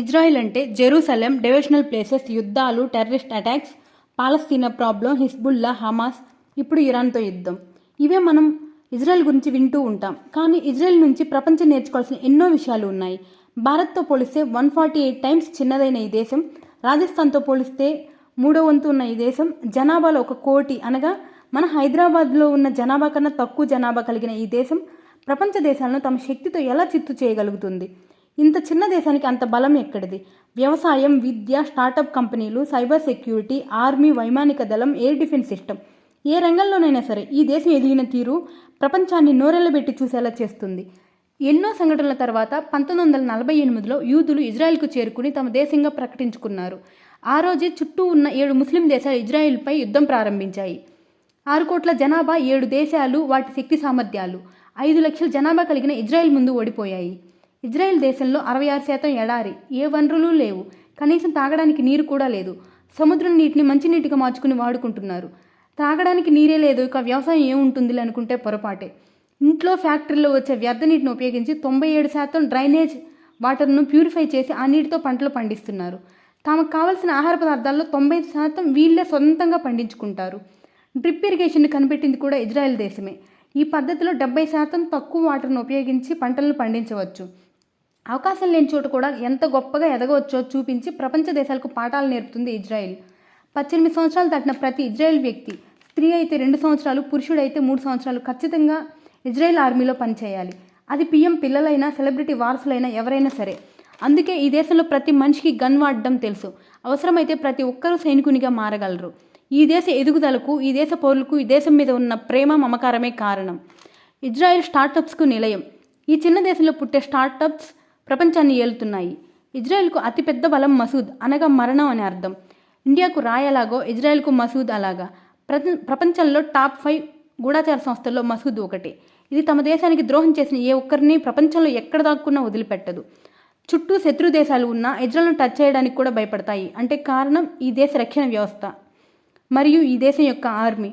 Israel అంటే Jerusalem divisional places యుద్ధాలు terrorist attacks Palestine problem Hezbollah Hamas ఇప్పుడు ఇరాన్తో యుద్ధం. ఇవే మనం ఇజ్రాయెల్ గురించి వింటూ ఉంటాం. కానీ ఇజ్రాయెల్ నుంచి ప్రపంచం నేర్చుకోవాల్సిన ఎన్నో విషయాలు ఉన్నాయి. భారత్తో పోలిస్తే వన్ ఫార్టీ ఎయిట్ టైమ్స్ చిన్నదైన ఈ దేశం. రాజస్థాన్తో పోలిస్తే మూడో వంతు ఉన్న ఈ దేశం. జనాభాలో ఒక కోటి అనగా మన హైదరాబాద్లో ఉన్న జనాభా కన్నా తక్కువ జనాభా కలిగిన ఈ దేశం ప్రపంచ దేశాలను తమ శక్తితో ఎలా చిత్తు చేయగలుగుతుంది? ఇంత చిన్న దేశానికి అంత బలం ఎక్కడిది? వ్యవసాయం విద్య స్టార్టప్ కంపెనీలు సైబర్ సెక్యూరిటీ ఆర్మీ వైమానిక దళం ఎయిర్ డిఫెన్స్ సిస్టమ్. ఏ రంగంలోనైనా సరే ఈ దేశం ఎదిగిన తీరు ప్రపంచాన్ని నోరెళ్ళబెట్టి చూసేలా చేస్తుంది. ఎన్నో సంఘటనల తర్వాత పంతొమ్మిది వందల నలభై ఎనిమిదిలో యూదులు ఇజ్రాయెల్కు చేరుకుని తమ దేశంగా ప్రకటించుకున్నారు. ఆ రోజే చుట్టూ ఉన్న ఏడు ముస్లిం దేశాలు ఇజ్రాయెల్పై యుద్ధం ప్రారంభించాయి. ఆరు కోట్ల జనాభా ఏడు దేశాలు వాటి శక్తి సామర్థ్యాలు. ఐదు లక్షల జనాభా కలిగిన ఇజ్రాయెల్ ముందు ఓడిపోయాయి. ఇజ్రాయెల్ దేశంలో అరవై ఆరు శాతం ఎడారి ఏ వనరులు లేవు. కనీసం తాగడానికి నీరు కూడా లేదు. సముద్రం నీటిని మంచినీటిగా మార్చుకుని వాడుకుంటున్నారు. తాగడానికి నీరే లేదు ఇక వ్యవసాయం ఏముంటుందిలే అనుకుంటే పొరపాటే. ఇంట్లో ఫ్యాక్టరీలో వచ్చే వ్యర్థ నీటిని ఉపయోగించి తొంభై ఏడు శాతం డ్రైనేజ్ వాటర్ను ప్యూరిఫై చేసి ఆ నీటితో పంటలు పండిస్తున్నారు. తమకు కావలసిన ఆహార పదార్థాల్లో తొంభై శాతం వీళ్ళే సొంతంగా పండించుకుంటారు. డ్రిప్ ఇరిగేషన్ కనిపెట్టింది కూడా ఇజ్రాయెల్ దేశమే. ఈ పద్ధతిలో డెబ్బై శాతం తక్కువ వాటర్ను ఉపయోగించి పంటలను పండించవచ్చు. అవకాశం లేని చోట కూడా ఎంత గొప్పగా ఎదగవచ్చో చూపించి ప్రపంచ దేశాలకు పాఠాలు నేర్పుతుంది ఇజ్రాయెల్. పద్దెనిమిది సంవత్సరాలు దాటిన ప్రతి ఇజ్రాయెల్ వ్యక్తి స్త్రీ అయితే రెండు సంవత్సరాలు పురుషుడైతే మూడు సంవత్సరాలు ఖచ్చితంగా ఇజ్రాయెల్ ఆర్మీలో పనిచేయాలి. అది పిఎం పిల్లలైనా సెలబ్రిటీ వారసులైనా ఎవరైనా సరే. అందుకే ఈ దేశంలో ప్రతి మనిషికి గన్ వాడడం తెలుసు. అవసరమైతే ప్రతి ఒక్కరూ సైనికునిగా మారగలరు. ఈ దేశ ఎదుగుదలకు ఈ దేశ పౌరులకు ఈ దేశం మీద ఉన్న ప్రేమ మమకారమే కారణం. ఇజ్రాయెల్ స్టార్టప్స్కు నిలయం. ఈ చిన్న దేశంలో పుట్టే స్టార్టప్స్ ప్రపంచాన్ని ఏలుతున్నాయి. ఇజ్రాయెల్కు అతిపెద్ద బలం మసూద్ అనగా మరణం అని అర్థం. ఇండియాకు రాయ్ అలాగో ఇజ్రాయెల్కు మసూద్ అలాగా. ప్రపంచంలో టాప్ ఫైవ్ గూఢాచార సంస్థల్లో మసూద్ ఒకటి. ఇది తమ దేశానికి ద్రోహం చేసిన ఏ ఒక్కరిని ప్రపంచంలో ఎక్కడ దాక్కున్నా వదిలిపెట్టదు. చుట్టూ శత్రు దేశాలు ఉన్నా ఇజ్రాయెల్ను టచ్ చేయడానికి కూడా భయపడతాయి. అంటే కారణం ఈ దేశ రక్షణ వ్యవస్థ మరియు ఈ దేశం యొక్క ఆర్మీ.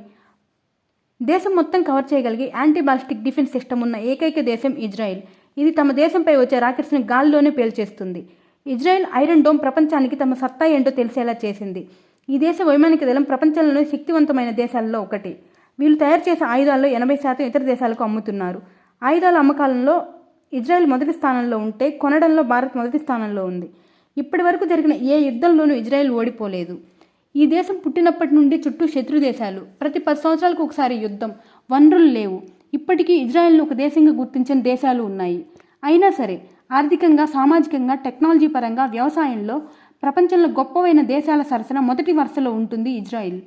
దేశం మొత్తం కవర్ చేయగలిగే యాంటీ బాలిస్టిక్ డిఫెన్స్ సిస్టమ్ ఉన్న ఏకైక దేశం ఇజ్రాయెల్. ఇది తమ దేశంపై వచ్చే రాకెట్స్ని గాల్లోనే పేల్చేస్తుంది. ఇజ్రాయెల్ ఐరన్ డోమ్ ప్రపంచానికి తమ సత్తా ఏంటో తెలిసేలా చేసింది. ఈ దేశ వైమానిక దళం ప్రపంచంలోనే శక్తివంతమైన దేశాల్లో ఒకటి. వీళ్ళు తయారు చేసే ఆయుధాల్లో ఎనభై శాతం ఇతర దేశాలకు అమ్ముతున్నారు. ఆయుధాల అమ్మకాలంలో ఇజ్రాయెల్ మొదటి స్థానంలో ఉంటే కొనడంలో భారత్ మొదటి స్థానంలో ఉంది. ఇప్పటి వరకు జరిగిన ఏ యుద్ధంలోనూ ఇజ్రాయెల్ ఓడిపోలేదు. ఈ దేశం పుట్టినప్పటి నుండి చుట్టూ శత్రు దేశాలు. ప్రతి పది సంవత్సరాలకు ఒకసారి యుద్ధం. వనరులు లేవు. ఇప్పటికీ ఇజ్రాయెల్ను ఒక దేశంగా గుర్తించిన దేశాలు ఉన్నాయి. అయినా సరే ఆర్థికంగా సామాజికంగా టెక్నాలజీ పరంగా వ్యవసాయంలో ప్రపంచంలో గొప్పవైన దేశాల సరసన మొదటి వరుసలో ఉంటుంది ఇజ్రాయిల్.